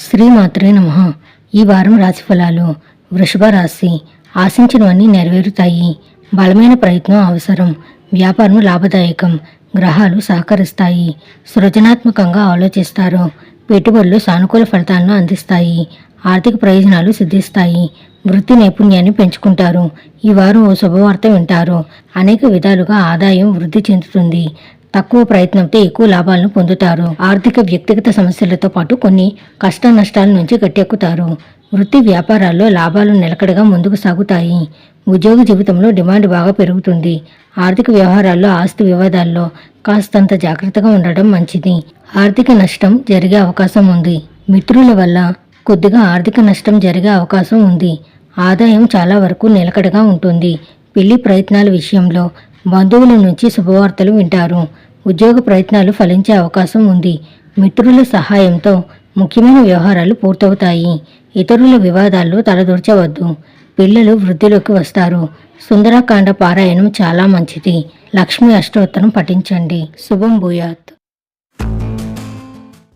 శ్రీమాత్రే నమ. ఈ వారం రాశి ఫలాలు వృషభ రాశి ఆశించినవన్నీ నెరవేరుతాయి. బలమైన ప్రయత్నం అవసరం. వ్యాపారం లాభదాయకం. గ్రహాలు సహకరిస్తాయి. సృజనాత్మకంగా ఆలోచిస్తారు. పెట్టుబడులు సానుకూల ఫలితాలను అందిస్తాయి. ఆర్థిక ప్రయోజనాలు సిద్ధిస్తాయి. వృత్తి నైపుణ్యాన్ని పెంచుకుంటారు. ఈ వారం ఓ శుభవార్త వింటారు. అనేక విధాలుగా ఆదాయం వృద్ధి చెందుతుంది. తక్కువ ప్రయత్నంతో ఎక్కువ లాభాలను పొందుతారు. ఆర్థిక వ్యక్తిగత సమస్యలతో పాటు కొన్ని కష్ట నష్టాల నుంచి గట్టెక్కుతారు. వృత్తి వ్యాపారాల్లో లాభాలు నిలకడగా ముందుకు సాగుతాయి. ఉద్యోగ జీవితంలో డిమాండ్ బాగా పెరుగుతుంది. ఆర్థిక వ్యవహారాల్లో ఆస్తి వివాదాల్లో కాస్తంత జాగ్రత్తగా ఉండడం మంచిది. ఆర్థిక నష్టం జరిగే అవకాశం ఉంది. మిత్రుల వల్ల కొద్దిగా ఆర్థిక నష్టం జరిగే అవకాశం ఉంది. ఆదాయం చాలా వరకు నిలకడగా ఉంటుంది. పెళ్ళి ప్రయత్నాల విషయంలో బంధువుల నుంచి శుభవార్తలు వింటారు. ఉద్యోగ ప్రయత్నాలు ఫలించే అవకాశం ఉంది. మిత్రుల సహాయంతో ముఖ్యమైన వ్యవహారాలు పూర్తవుతాయి. ఇతరుల వివాదాల్లో తలదూర్చవద్దు. పిల్లలు వృద్ధిలోకి వస్తారు. సుందరకాండ పారాయణం చాలా మంచిది. లక్ష్మీ అష్టోత్తరం పఠించండి. శుభం భూయాత్.